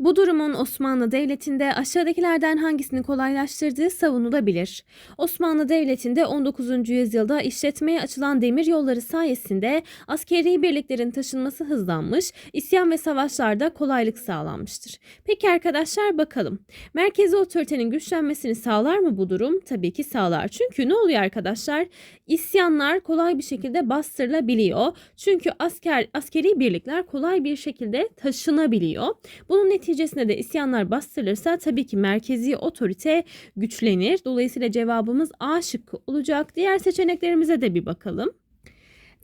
Bu durumun Osmanlı Devleti'nde aşağıdakilerden hangisini kolaylaştırdığı savunulabilir. Osmanlı Devleti'nde 19. yüzyılda işletmeye açılan demir yolları sayesinde askeri birliklerin taşınması hızlanmış, isyan ve savaşlarda kolaylık sağlanmıştır. Peki arkadaşlar bakalım. Merkezi otoritenin güçlenmesini sağlar mı bu durum? Tabii ki sağlar. Çünkü ne oluyor arkadaşlar? İsyanlar kolay bir şekilde bastırılabiliyor. Çünkü asker askeri birlikler kolay bir şekilde taşınabiliyor. Bunun neticesinde de isyanlar bastırılırsa tabii ki merkezi otorite güçlenir. Dolayısıyla cevabımız A şıkkı olacak. Diğer seçeneklerimize de bir bakalım.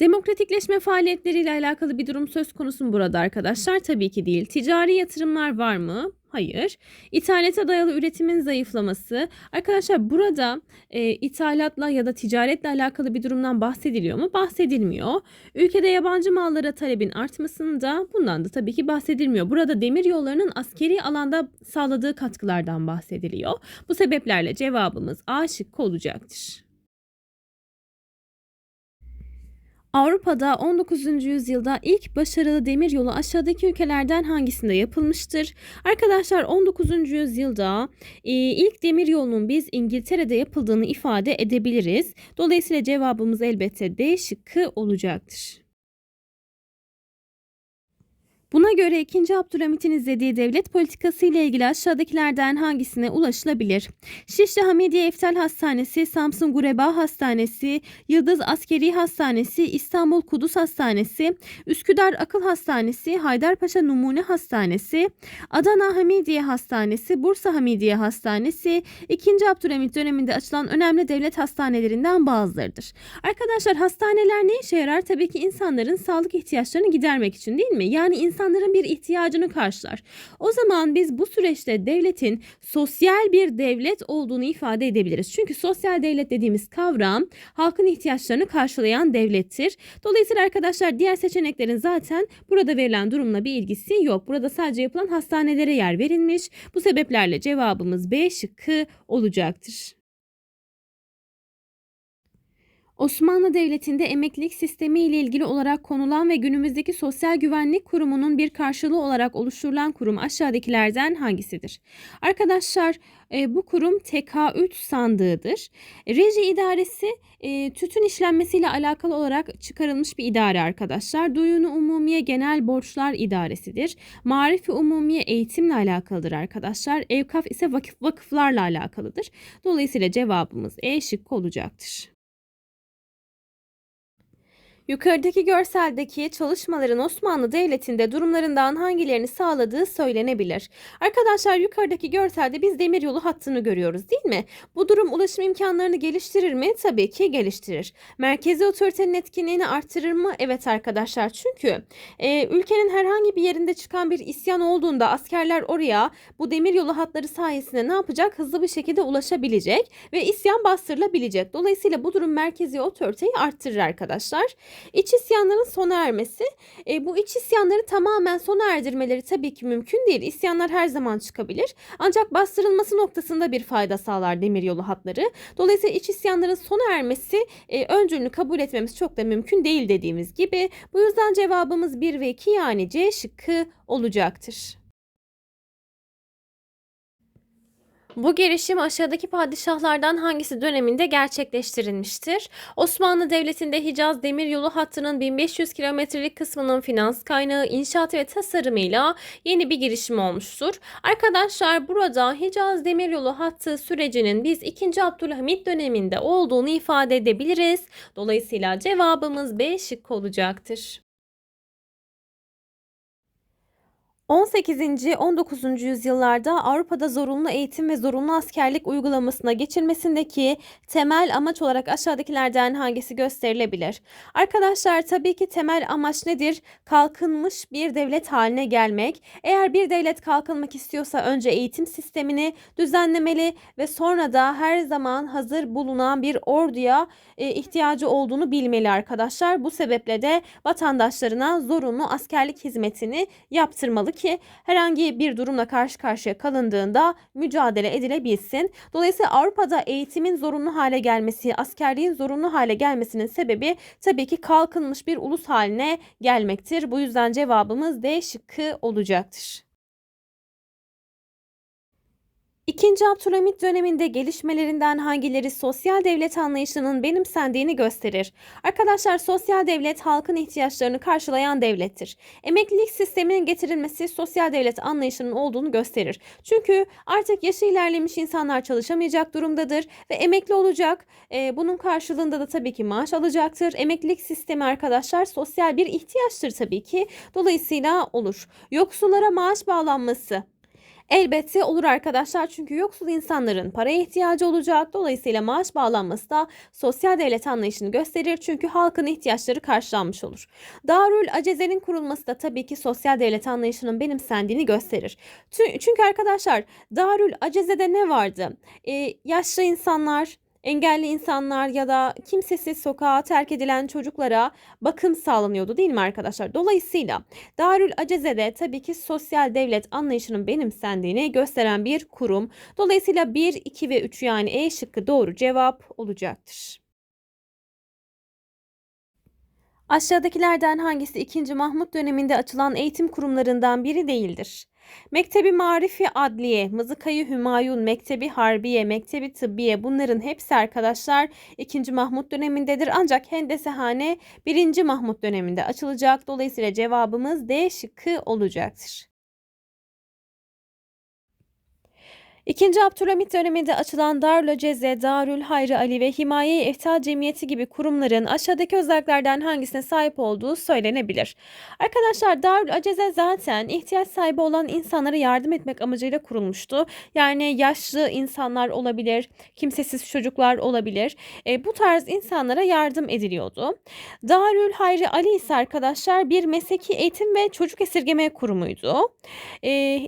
Demokratikleşme faaliyetleriyle alakalı bir durum söz konusu mu burada arkadaşlar? Tabii ki değil. Ticari yatırımlar var mı? Hayır. İthalata dayalı üretimin zayıflaması. Arkadaşlar burada e, ithalatla ya da ticaretle alakalı bir durumdan bahsediliyor mu? Bahsedilmiyor. Ülkede yabancı mallara talebin artmasında bundan da tabii ki bahsedilmiyor. Burada demir yollarının askeri alanda sağladığı katkılardan bahsediliyor. Bu sebeplerle cevabımız A şıkkı olacaktır. Avrupa'da 19. yüzyılda ilk başarılı demiryolu aşağıdaki ülkelerden hangisinde yapılmıştır? Arkadaşlar 19. yüzyılda e, ilk demiryolunun biz İngiltere'de yapıldığını ifade edebiliriz. Dolayısıyla cevabımız elbette D şıkkı olacaktır. Buna göre 2. Abdülhamit'in izlediği devlet politikası ile ilgili aşağıdakilerden hangisine ulaşılabilir? Şişli Hamidiye Eftal Hastanesi, Samsun Gureba Hastanesi, Yıldız Askeri Hastanesi, İstanbul Kudüs Hastanesi, Üsküdar Akıl Hastanesi, Haydarpaşa Numune Hastanesi, Adana Hamidiye Hastanesi, Bursa Hamidiye Hastanesi, 2. Abdülhamit döneminde açılan önemli devlet hastanelerinden bazılarıdır. Arkadaşlar hastaneler ne işe yarar? Tabii ki insanların sağlık ihtiyaçlarını gidermek için değil mi? Yani insanların bir ihtiyacını karşılar. O zaman biz bu süreçte devletin sosyal bir devlet olduğunu ifade edebiliriz. Çünkü sosyal devlet dediğimiz kavram halkın ihtiyaçlarını karşılayan devlettir. Dolayısıyla arkadaşlar diğer seçeneklerin zaten burada verilen durumla bir ilgisi yok. Burada sadece yapılan hastanelere yer verilmiş. Bu sebeplerle cevabımız B şıkkı olacaktır. Osmanlı Devleti'nde emeklilik sistemi ile ilgili olarak konulan ve günümüzdeki Sosyal Güvenlik Kurumu'nun bir karşılığı olarak oluşturulan kurum aşağıdakilerden hangisidir? Arkadaşlar e, bu kurum TK3 sandığıdır. Reji idaresi e, tütün işlenmesiyle alakalı olarak çıkarılmış bir idare arkadaşlar. Duyunu Umumiye Genel Borçlar İdaresidir. Marifi Umumiye eğitimle alakalıdır arkadaşlar. Evkaf ise vakıf, vakıflarla alakalıdır. Dolayısıyla cevabımız E şıkkı olacaktır. Yukarıdaki görseldeki çalışmaların Osmanlı Devleti'nde durumlarından hangilerini sağladığı söylenebilir. Arkadaşlar yukarıdaki görselde biz demiryolu hattını görüyoruz değil mi? Bu durum ulaşım imkanlarını geliştirir mi? Tabii ki geliştirir. Merkezi otoritenin etkinliğini artırır mı? Evet arkadaşlar çünkü e, ülkenin herhangi bir yerinde çıkan bir isyan olduğunda askerler oraya bu demiryolu hatları sayesinde ne yapacak? Hızlı bir şekilde ulaşabilecek ve isyan bastırılabilecek. Dolayısıyla bu durum merkezi otoriteyi arttırır arkadaşlar. İç isyanların sona ermesi. E, bu iç isyanları tamamen sona erdirmeleri tabii ki mümkün değil. İsyanlar her zaman çıkabilir. Ancak bastırılması noktasında bir fayda sağlar demiryolu hatları. Dolayısıyla iç isyanların sona ermesi e, öncülünü kabul etmemiz çok da mümkün değil dediğimiz gibi. Bu yüzden cevabımız 1 ve 2 yani C şıkkı olacaktır. Bu girişim aşağıdaki padişahlardan hangisi döneminde gerçekleştirilmiştir? Osmanlı Devleti'nde Hicaz Demiryolu hattının 1500 kilometrelik kısmının finans kaynağı, inşaatı ve tasarımıyla yeni bir girişim olmuştur. Arkadaşlar burada Hicaz Demiryolu hattı sürecinin biz 2. Abdülhamit döneminde olduğunu ifade edebiliriz. Dolayısıyla cevabımız B şıkkı olacaktır. 18. 19. yüzyıllarda Avrupa'da zorunlu eğitim ve zorunlu askerlik uygulamasına geçilmesindeki temel amaç olarak aşağıdakilerden hangisi gösterilebilir? Arkadaşlar tabii ki temel amaç nedir? Kalkınmış bir devlet haline gelmek. Eğer bir devlet kalkınmak istiyorsa önce eğitim sistemini düzenlemeli ve sonra da her zaman hazır bulunan bir orduya e, ihtiyacı olduğunu bilmeli arkadaşlar. Bu sebeple de vatandaşlarına zorunlu askerlik hizmetini yaptırmalı ki herhangi bir durumla karşı karşıya kalındığında mücadele edilebilsin. Dolayısıyla Avrupa'da eğitimin zorunlu hale gelmesi, askerliğin zorunlu hale gelmesinin sebebi tabii ki kalkınmış bir ulus haline gelmektir. Bu yüzden cevabımız D şıkkı olacaktır. İkinci Abdülhamit döneminde gelişmelerinden hangileri sosyal devlet anlayışının benimsendiğini gösterir? Arkadaşlar sosyal devlet halkın ihtiyaçlarını karşılayan devlettir. Emeklilik sisteminin getirilmesi sosyal devlet anlayışının olduğunu gösterir. Çünkü artık yaşı ilerlemiş insanlar çalışamayacak durumdadır ve emekli olacak. Ee, bunun karşılığında da tabii ki maaş alacaktır. Emeklilik sistemi arkadaşlar sosyal bir ihtiyaçtır tabii ki. Dolayısıyla olur. Yoksullara maaş bağlanması Elbette olur arkadaşlar çünkü yoksul insanların paraya ihtiyacı olacak. Dolayısıyla maaş bağlanması da sosyal devlet anlayışını gösterir çünkü halkın ihtiyaçları karşılanmış olur. Darül Aceze'nin kurulması da tabii ki sosyal devlet anlayışının benimsendiğini gösterir. Çünkü arkadaşlar Darül Aceze'de ne vardı? Ee, yaşlı insanlar, engelli insanlar ya da kimsesiz sokağa terk edilen çocuklara bakım sağlanıyordu değil mi arkadaşlar? Dolayısıyla Darül Aceze'de tabii ki sosyal devlet anlayışının benimsendiğini gösteren bir kurum. Dolayısıyla 1, 2 ve 3 yani E şıkkı doğru cevap olacaktır. Aşağıdakilerden hangisi 2. Mahmut döneminde açılan eğitim kurumlarından biri değildir? Mektebi Marifi Adliye, Mızıkayı Hümayun, Mektebi Harbiye, Mektebi Tıbbiye bunların hepsi arkadaşlar 2. Mahmut dönemindedir. Ancak Hendesehane 1. Mahmut döneminde açılacak. Dolayısıyla cevabımız D şıkkı olacaktır. İkinci Abdülhamit döneminde açılan Darül Ceze, Darül Hayri Ali ve Himaye-i Eftal Cemiyeti gibi kurumların aşağıdaki özelliklerden hangisine sahip olduğu söylenebilir. Arkadaşlar Darül Aceze zaten ihtiyaç sahibi olan insanlara yardım etmek amacıyla kurulmuştu. Yani yaşlı insanlar olabilir, kimsesiz çocuklar olabilir. E, bu tarz insanlara yardım ediliyordu. Darül Hayri Ali ise arkadaşlar bir mesleki eğitim ve çocuk esirgeme kurumuydu. E,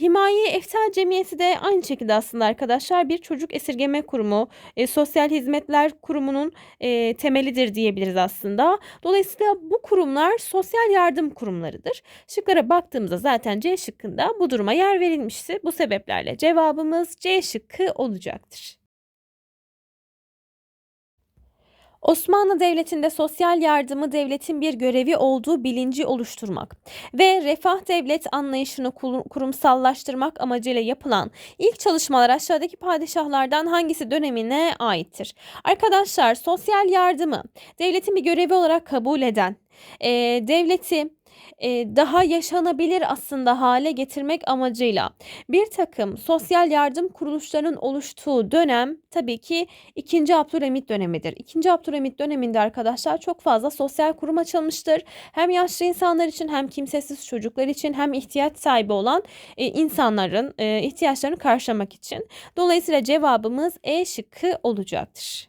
Himaye Eftal Cemiyeti de aynı şekilde aslında arkadaşlar bir çocuk esirgeme kurumu, e, sosyal hizmetler kurumunun e, temelidir diyebiliriz aslında. Dolayısıyla bu kurumlar sosyal yardım kurumlarıdır. Şıklara baktığımızda zaten C şıkkında bu duruma yer verilmişti. Bu sebeplerle cevabımız C şıkkı olacaktır. Osmanlı Devleti'nde sosyal yardımı devletin bir görevi olduğu bilinci oluşturmak ve refah devlet anlayışını kurumsallaştırmak amacıyla yapılan ilk çalışmalar aşağıdaki padişahlardan hangisi dönemine aittir? Arkadaşlar sosyal yardımı devletin bir görevi olarak kabul eden, e, devleti daha yaşanabilir aslında hale getirmek amacıyla bir takım sosyal yardım kuruluşlarının oluştuğu dönem tabii ki 2. Abdülhamit dönemidir. 2. Abdülhamit döneminde arkadaşlar çok fazla sosyal kurum açılmıştır. Hem yaşlı insanlar için hem kimsesiz çocuklar için hem ihtiyaç sahibi olan e, insanların e, ihtiyaçlarını karşılamak için. Dolayısıyla cevabımız E şıkkı olacaktır.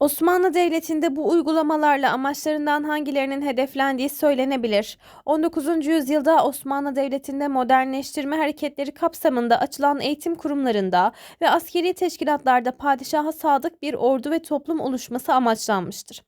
Osmanlı Devleti'nde bu uygulamalarla amaçlarından hangilerinin hedeflendiği söylenebilir. 19. yüzyılda Osmanlı Devleti'nde modernleştirme hareketleri kapsamında açılan eğitim kurumlarında ve askeri teşkilatlarda padişaha sadık bir ordu ve toplum oluşması amaçlanmıştır.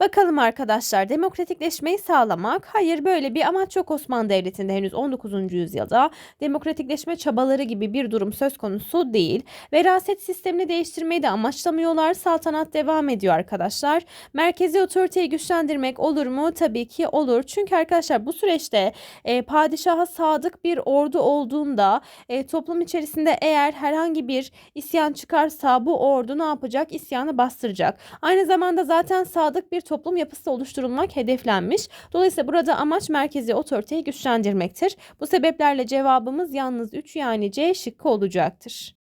Bakalım arkadaşlar demokratikleşmeyi sağlamak. Hayır böyle bir amaç yok Osmanlı Devleti'nde henüz 19. yüzyılda. Demokratikleşme çabaları gibi bir durum söz konusu değil. Veraset sistemini değiştirmeyi de amaçlamıyorlar. Saltanat devam ediyor arkadaşlar. Merkezi otoriteyi güçlendirmek olur mu? Tabii ki olur. Çünkü arkadaşlar bu süreçte e, padişaha sadık bir ordu olduğunda e, toplum içerisinde eğer herhangi bir isyan çıkarsa bu ordu ne yapacak? İsyanı bastıracak. Aynı zamanda zaten sadık bir toplum yapısı oluşturulmak hedeflenmiş. Dolayısıyla burada amaç merkezi otoriteyi güçlendirmektir. Bu sebeplerle cevabımız yalnız 3 yani C şıkkı olacaktır.